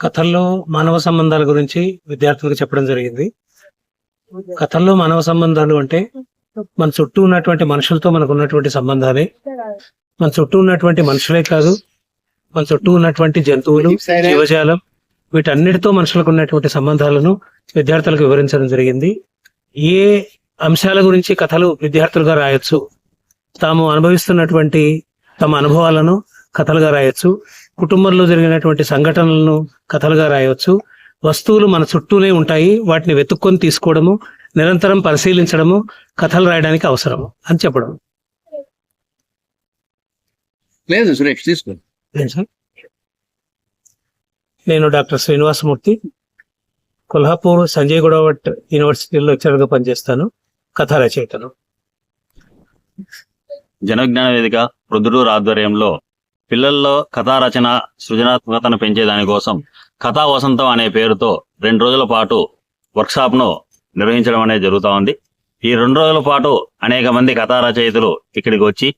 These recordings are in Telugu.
కథల్లో మానవ సంబంధాల గురించి విద్యార్థులకు చెప్పడం జరిగింది. కథల్లో మానవ సంబంధాలు అంటే మన చుట్టూ ఉన్నటువంటి మనుషులతో మనకు ఉన్నటువంటి సంబంధాలే. మన చుట్టూ ఉన్నటువంటి మనుషులే కాదు మన చుట్టూ ఉన్నటువంటి జంతువులు జీవజాలం వీటన్నిటితో మనుషులకు ఉన్నటువంటి సంబంధాలను విద్యార్థులకు వివరించడం జరిగింది. ఏ అంశాల గురించి కథలు విద్యార్థులుగా రాయొచ్చు? తాము అనుభవిస్తున్నటువంటి తమ అనుభవాలను కథలుగా రాయొచ్చు. కుటుంబంలో జరిగినటువంటి సంఘటనలను కథలుగా రాయవచ్చు. వస్తువులు మన చుట్టూనే ఉంటాయి. వాటిని వెతుక్కొని తీసుకోవడము నిరంతరం పరిశీలించడము కథలు రాయడానికి అవసరం అని చెప్పడం. లేదు సురేష్ తీసుకో. ఏం సార్? నేను డాక్టర్ శ్రీనివాసమూర్తి కొల్హాపూర్ సంజయ్ గొడవట్ యూనివర్సిటీలో లెక్చరర్గా పనిచేస్తాను. కథ రచయితను. జన విజ్ఞాన వేదిక ప్రొద్దుటూరు ఆధ్వర్యంలో పిల్లల్లో కథా రచన సృజనాత్మకతను పెంచేదానికోసం కథా వసంతం అనే పేరుతో రెండు రోజుల పాటు వర్క్షాప్ను నిర్వహించడం అనేది జరుగుతా ఉంది. ఈ రెండు రోజుల పాటు అనేక మంది కథా రచయితలు ఇక్కడికి వచ్చి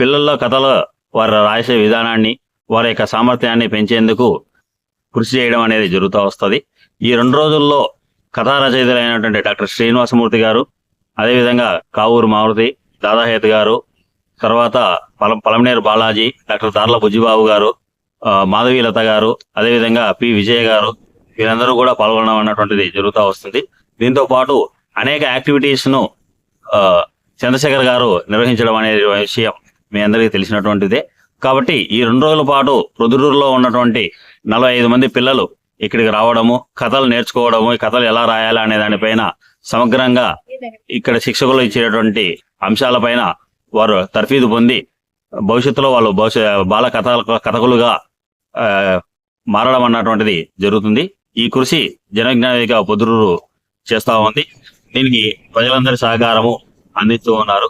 పిల్లల్లో కథలు వారు రాసే విధానాన్ని వారి యొక్క సామర్థ్యాన్ని పెంచేందుకు కృషి చేయడం అనేది జరుగుతూ వస్తుంది. ఈ రెండు రోజుల్లో కథా రచయితలైనటువంటి డాక్టర్ శ్రీనివాసమూర్తి గారు అదేవిధంగా కావూరు మారుతి దాదాహేత్ గారు తర్వాత పలం పలమనేరు బాలాజీ డాక్టర్ దార్ల బుజ్జిబాబు గారు ఆ, మాధవీలత గారు అదేవిధంగా పి. విజయ్ గారు వీరందరూ కూడా పాల్గొనడం అన్నటువంటిది జరుగుతూ వస్తుంది. దీంతో పాటు అనేక యాక్టివిటీస్ను ఆ, చంద్రశేఖర్ గారు నిర్వహించడం అనే విషయం మీ అందరికీ తెలిసినటువంటిదే. కాబట్టి ఈ రెండు రోజుల పాటు ప్రొద్దుటూరులో ఉన్నటువంటి నలభై ఐదు మంది పిల్లలు ఇక్కడికి రావడము కథలు నేర్చుకోవడము ఈ కథలు ఎలా రాయాలి అనే దానిపైన సమగ్రంగా ఇక్కడ శిక్షకులు ఇచ్చేటువంటి అంశాలపైన వారు తర్ఫీదు పొంది భవిష్యత్తులో వాళ్ళు భవిష్య బాల కథ కథకులుగా ఆ, మారడం అన్నటువంటిది జరుగుతుంది. ఈ కృషి జనవిజ్ఞానిక పొద్దురూరు చేస్తా ఉంది. దీనికి ప్రజలందరి సహకారము అందిస్తూ ఉన్నారు.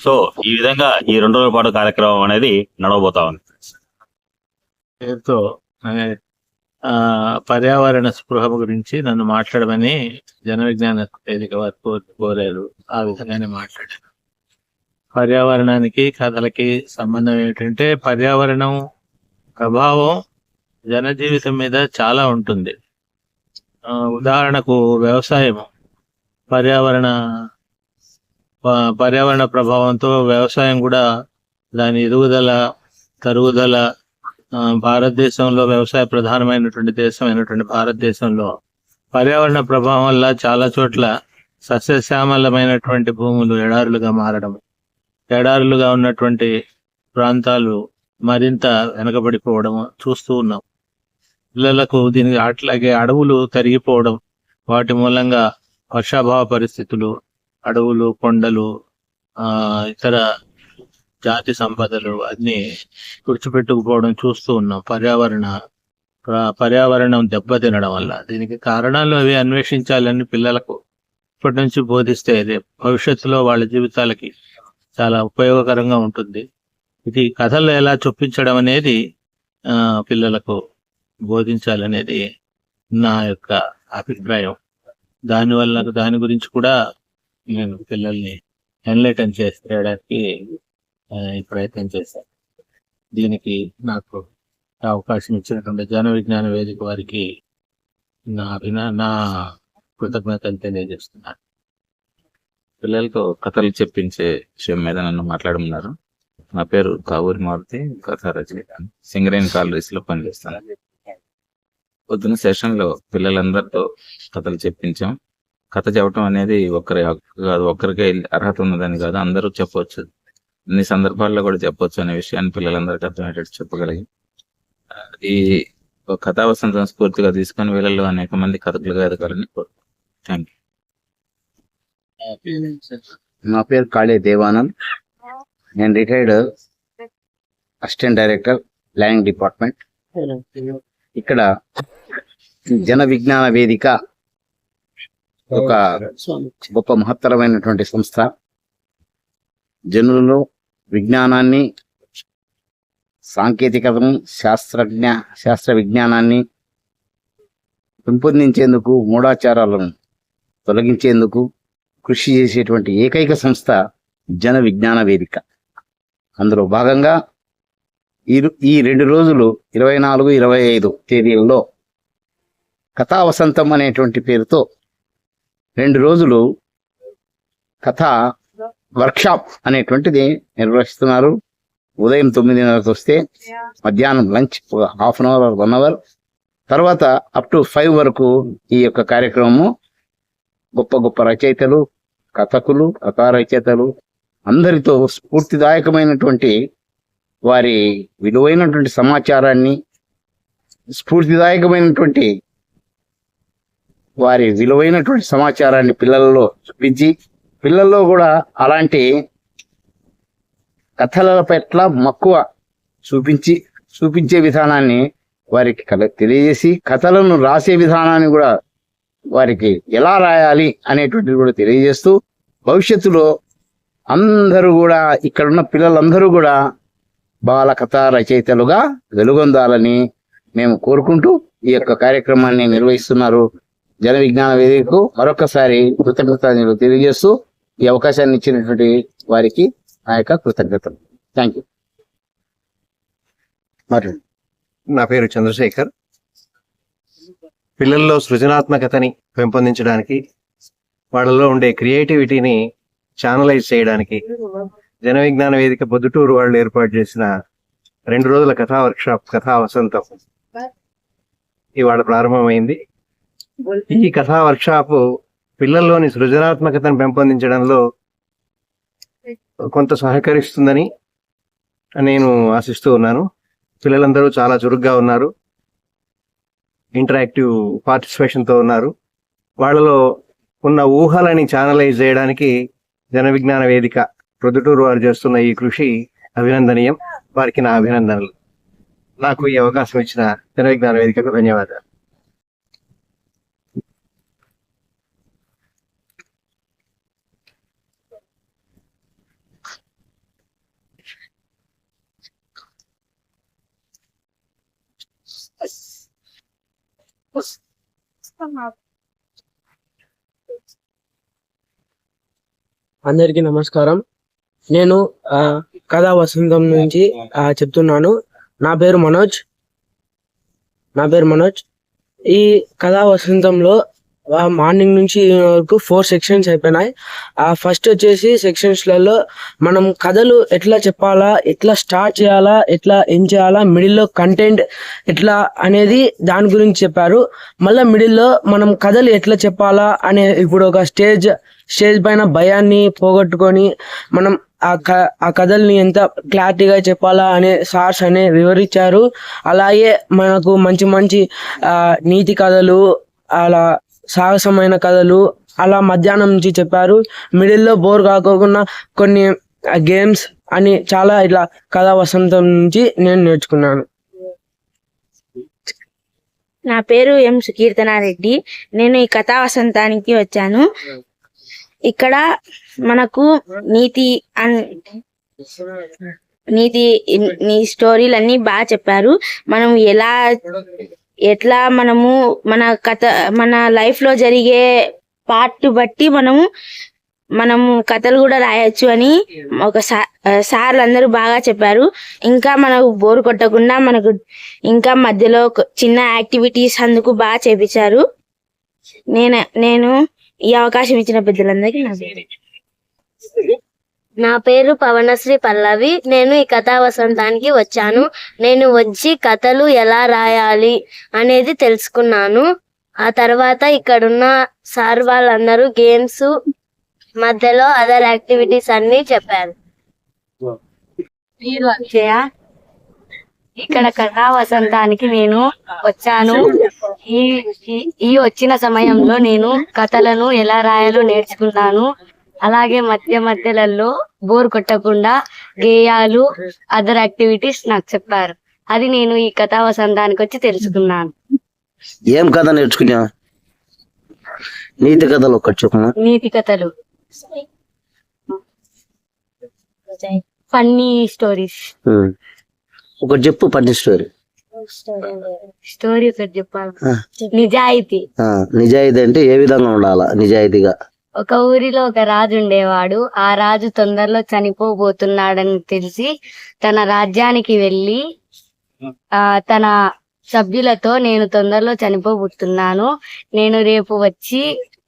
సో ఈ విధంగా ఈ రెండు రోజుల పాటు కార్యక్రమం అనేది నడవబోతా ఉంది. పేరుతో ఆ, పర్యావరణ స్పృహ గురించి నన్ను మాట్లాడమని జన విజ్ఞాన వేదిక వారు కోరారు. ఆ విధంగానే మాట్లాడారు. పర్యావరణానికి కథలకి సంబంధం ఏమిటంటే పర్యావరణం ప్రభావం జనజీవితం మీద చాలా ఉంటుంది. ఉదాహరణకు వ్యవసాయం. పర్యావరణ పర్యావరణ ప్రభావంతో వ్యవసాయం కూడా దాని ఎదుగుదల తరుగుదల భారతదేశంలో వ్యవసాయ ప్రధానమైనటువంటి దేశం అయినటువంటి భారతదేశంలో పర్యావరణ ప్రభావం వల్ల చాలా చోట్ల సస్యశ్యామలమైనటువంటి భూములు ఎడారులుగా మారడం ఎడారులుగా ఉన్నటువంటి ప్రాంతాలు మరింత వెనకబడిపోవడం చూస్తూ ఉన్నాం. పిల్లలకు దీనికి అట్లాగే అడవులు తరిగిపోవడం వాటి మూలంగా వర్షాభావ పరిస్థితులు అడవులు కొండలు ఆ ఇతర జాతి సంపదలు అన్ని తుడిచిపెట్టుకుపోవడం చూస్తూ ఉన్నాం. పర్యావరణ పర్యావరణం దెబ్బతినడం వల్ల. దీనికి కారణాలు అవి అన్వేషించాలని పిల్లలకు ఇప్పటి నుంచి బోధిస్తే రేపు భవిష్యత్తులో వాళ్ళ జీవితాలకి చాలా ఉపయోగకరంగా ఉంటుంది. ఇది కథలు ఎలా చొప్పించడం అనేది పిల్లలకు బోధించాలనేది నా యొక్క అభిప్రాయం. దానివల్ల దాని గురించి కూడా నేను పిల్లల్ని ఎన్లైటన్ చేయడానికి ప్రయత్నం చేశాను. దీనికి నాకు అవకాశం ఇచ్చినటువంటి జన విజ్ఞాన వేదిక వారికి నా అభినా నా కృతజ్ఞతలు తెలియజేస్తున్నాను. పిల్లలకు కథలు చెప్పించే విషయం మీద నన్ను మాట్లాడమన్నారు. నా పేరు కావూరి మారుతి కథ రచయిత. సింగరేణి కాలరీస్లో పనిచేస్తాను. పొద్దున సెషన్లో పిల్లలందరితో కథలు చెప్పించాం. కథ చెప్పడం అనేది ఒక్కరి కాదు ఒక్కరికే అర్హత ఉన్నదని కాదు అందరూ చెప్పవచ్చు అన్ని సందర్భాల్లో కూడా చెప్పొచ్చు అనే విషయాన్ని పిల్లలందరికీ అర్థమయ్యేటట్టు చెప్పగలిగి. ఈ ఒక కథా వసంతం స్ఫూర్తిగా తీసుకొని వీళ్ళలో అనేక మంది కథకులుగా ఎదగాలని థ్యాంక్ యూ నా పేరు కాళే దేవానంద్. నేను retired assistant director planning department ఇక్కడ జన విజ్ఞాన వేదిక ఒక గొప్ప మహత్తరమైనటువంటి సంస్థ. జనులలో విజ్ఞానాన్ని సాంకేతికతను శాస్త్రజ్ఞ శాస్త్ర విజ్ఞానాన్ని పెంపొందించేందుకు మూఢాచారాలను తొలగించేందుకు కృషి చేసేటువంటి ఏకైక సంస్థ జన విజ్ఞాన వేదిక. అందులో భాగంగా ఈ ఈ రెండు రోజులు ఇరవై నాలుగు ఇరవై ఐదు తేదీలలో కథా వసంతం అనేటువంటి పేరుతో రెండు రోజులు కథ వర్క్షాప్ అనేటువంటిది నిర్వహిస్తున్నారు. ఉదయం తొమ్మిదిన్నరకు వస్తే మధ్యాహ్నం lunch half an hour one hour. తర్వాత అప్ టు ఫైవ్ వరకు ఈ యొక్క కార్యక్రమము గొప్ప గొప్ప రచయితలు కథకులు కథారచయితలు అందరితో స్ఫూర్తిదాయకమైనటువంటి వారి విలువైనటువంటి సమాచారాన్ని స్ఫూర్తిదాయకమైనటువంటి వారి విలువైనటువంటి సమాచారాన్ని పిల్లలలో చూపించి పిల్లల్లో కూడా అలాంటి కథల పట్ల మక్కువ చూపించి చూపించే విధానాన్ని వారికి కల తెలియజేసి కథలను రాసే విధానాన్ని కూడా వారికి ఎలా రాయాలి అనేటువంటిది కూడా తెలియజేస్తూ భవిష్యత్తులో అందరూ కూడా ఇక్కడున్న పిల్లలందరూ కూడా బాలకథ రచయితలుగా వెలుగొందాలని మేము కోరుకుంటూ ఈ యొక్క కార్యక్రమాన్ని నిర్వహిస్తున్నారు. జన విజ్ఞాన వేదికకు మరొకసారి కృతజ్ఞతలు తెలియజేస్తూ ఈ అవకాశాన్ని ఇచ్చినటువంటి వారికి నా యొక్క కృతజ్ఞతలు. థ్యాంక్ యూ మరి నా పేరు చంద్రశేఖర్. పిల్లల్లో సృజనాత్మకతని పెంపొందించడానికి వాళ్ళలో ఉండే క్రియేటివిటీని ఛానలైజ్ చేయడానికి జన విజ్ఞాన వేదిక పొద్దుటూరు వాళ్ళు ఏర్పాటు చేసిన రెండు రోజుల కథా వర్క్షాప్ కథా వసంతం ఇవాళ ప్రారంభమైంది. ఈ కథా వర్క్షాప్ పిల్లల్లోని సృజనాత్మకతను పెంపొందించడంలో కొంత సహకరిస్తుందని నేను ఆశిస్తూ ఉన్నాను. పిల్లలందరూ చాలా చురుగ్గా ఉన్నారు. ఇంటరాక్టివ్ పార్టిసిపేషన్తో ఉన్నారు. వాళ్ళలో ఉన్న ఊహలని ఛానలైజ్ చేయడానికి జన విజ్ఞాన వేదిక ప్రొద్దుటూరు వారు చేస్తున్న ఈ కృషి అభినందనీయం. వారికి నా అభినందనలు. నాకు ఈ అవకాశం ఇచ్చిన జన విజ్ఞాన వేదికకు ధన్యవాదాలు. అందరికీ నమస్కారం. నేను ఆ, కథా వసంతం నుంచి ఆ, చెప్తున్నాను. నా పేరు మనోజ్. నా పేరు మనోజ్. ఈ కథా వసంతంలో మార్నింగ్ నుంచి వరకు ఫోర్ సెక్షన్స్ అయిపోయినాయి. ఆ ఫస్ట్ వచ్చేసి సెక్షన్స్లలో మనం కథలు ఎట్లా చెప్పాలా ఎట్లా స్టార్ట్ చేయాలా ఎట్లా ఏం చేయాలా మిడిల్లో కంటెంట్ ఎట్లా అనేది దాని గురించి చెప్పారు. మళ్ళీ మిడిల్లో మనం కథలు ఎట్లా చెప్పాలా అనే ఇప్పుడు ఒక స్టేజ్ స్టేజ్ పైన భయాన్ని పోగొట్టుకొని మనం ఆ క ఆ కథల్ని ఎంత క్లారిటీగా చెప్పాలా అనే సార్స్ అనే వివరించారు. అలాగే మనకు మంచి మంచి నీతి కథలు అలా సాహసమైన కథలు అలా మధ్యాహ్నం నుంచి చెప్పారు. మిడిల్లో బోర్ కాకోకుండా కొన్ని గేమ్స్ అని చాలా ఇట్లా కథా వసంతం నుంచి నేను నేర్చుకున్నాను. నా పేరు ఎం సుకీర్తనారెడ్డి. నేను ఈ కథా వసంతానికి వచ్చాను. ఇక్కడ మనకు నీతి అన్ నీతి నీ స్టోరీలు అన్ని బాగా చెప్పారు. మనం ఎలా ఎట్లా మనము మన కథ మన లైఫ్లో జరిగే పార్ట్ బట్టి మనము మనము కథలు కూడా రాయొచ్చు అని ఒక సార్లు అందరూ బాగా చెప్పారు. ఇంకా మనకు బోర్ కొట్టకుండా మనకు ఇంకా మధ్యలో చిన్న యాక్టివిటీస్ అందుకు బాగా చేపించారు. నేను నేను ఈ అవకాశం ఇచ్చిన పెద్దలందరికీ నా పేరు. నా పేరు పవనశ్రీ పల్లవి. నేను ఈ కథా వసంతానికి వచ్చాను. నేను వచ్చి కథలు ఎలా రాయాలి అనేది తెలుసుకున్నాను. ఆ తర్వాత ఇక్కడున్న సార్ వాళ్ళందరూ గేమ్స్ మధ్యలో అదర్ యాక్టివిటీస్ అన్ని చెప్పారు. మీరు అక్షయ ఇక్కడ కథా వసంతానికి నేను వచ్చాను. ఈ ఈ- ఈ వచ్చిన సమయంలో నేను కథలను ఎలా రాయాలో నేర్చుకున్నాను. అలాగే మధ్య మధ్యలలో బోర్ కొట్టకుండా గేయాలు అదర్ యాక్టివిటీస్ నాకు చెప్పారు. అది నేను ఈ కథా వసంతానికి వచ్చి తెలుసుకున్నాను. ఏం కథ నేర్చుకున్నా? నీతి కథలు ఒకటి నీతి కథలు. ఫన్నీ స్టోరీస్ ఒకటి చెప్పు పని స్టోరీ స్టోరీ ఒకటి చెప్పాలి. నిజాయితీ. నిజాయితీ అంటే ఏ విధంగా ఉండాలా? నిజాయితీగా. ఒక ఊరిలో ఒక రాజు ఉండేవాడు. ఆ రాజు తొందరలో చనిపోబోతున్నాడని తెలిసి తన రాజ్యానికి వెళ్ళి ఆ తన సభ్యులతో నేను తొందరలో చనిపోబోతున్నాను. నేను రేపు వచ్చి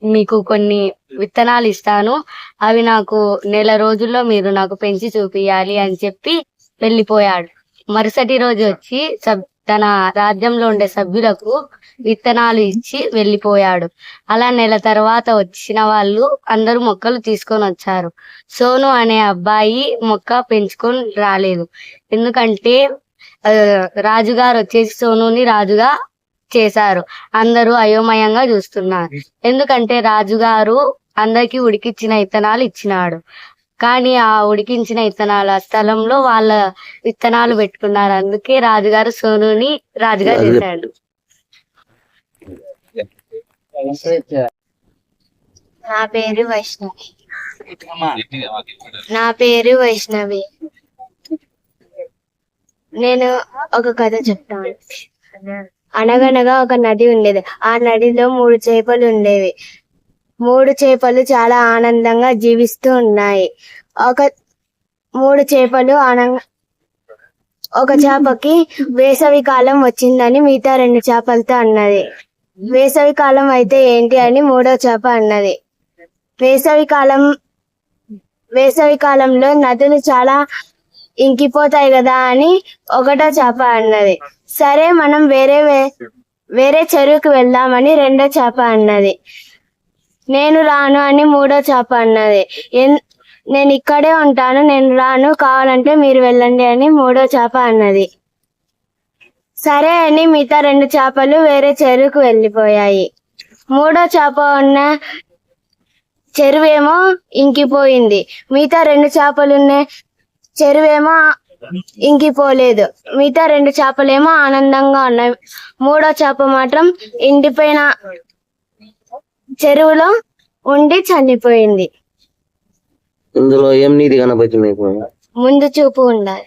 మీకు కొన్ని విత్తనాలు ఇస్తాను. అవి నాకు నెల రోజుల్లో మీరు నాకు పెంచి చూపియాలి అని చెప్పి వెళ్ళిపోయాడు. మరుసటి రోజు వచ్చి సబ్ తన రాజ్యంలో ఉండే సభ్యులకు విత్తనాలు ఇచ్చి వెళ్ళిపోయాడు. అలా నెల తర్వాత వచ్చిన వాళ్ళు అందరూ మొక్కలు తీసుకొని వచ్చారు. సోను అనే అబ్బాయి మొక్క పెంచుకొని రాలేదు. ఎందుకంటే రాజుగారు వచ్చేసి సోనుని రాజుగా చేశారు. అందరూ అయోమయంగా చూస్తున్నారు. ఎందుకంటే రాజుగారు అందరికి ఉడికిచ్చిన విత్తనాలు ఇచ్చినాడు. కానీ ఆ ఉడికించిన విత్తనాల స్థలంలో వాళ్ళ విత్తనాలు పెట్టుకున్నారు. అందుకే రాజుగారు సోనుని రాజుగా చేశాడు. నా పేరు వైష్ణవి. నా పేరు వైష్ణవి. నేను ఒక కథ చెప్తాను. అనగనగా ఒక నది ఉండేది. ఆ నదిలో మూడు చేపలు ఉండేవి. మూడు చేపలు చాలా ఆనందంగా జీవిస్తూ ఉన్నాయి. ఒక మూడు చేపలు ఆనంద ఒక చేపకి వేసవి కాలం వచ్చిందని మిగతా రెండు చేపలతో అన్నది. వేసవి కాలం అయితే ఏంటి అని మూడో చేప అన్నది. వేసవి కాలం వేసవి కాలంలో నదులు చాలా ఇంకిపోతాయి కదా అని ఒకటో చేప అన్నది. సరే మనం వేరే వే- వేరే చెరువుకి వెళ్దామని రెండో చేప అన్నది. నేను రాను అని మూడో చేప అన్నది. ఎన్- నేను ఇక్కడే ఉంటాను నేను రాను కావాలంటే మీరు వెళ్ళండి అని మూడో చేప అన్నది. సరే అని మిగతా రెండు చేపలు వేరే చెరువుకు వెళ్ళిపోయాయి. మూడో చేప ఉన్న చెరువేమో ఇంకిపోయింది. మిగతా రెండు చేపలున్న చెరువేమో ఇంకిపోలేదు. మిగతా రెండు చేపలేమో ఆనందంగా ఉన్నాయి మూడో చేప మాత్రం ఎండిపోయిన చెరువులో ఉండి చనిపోయింది. ఇందులో ఏం నీతి కనబడుతుంది మీకు ముందు చూపు ఉండాలి.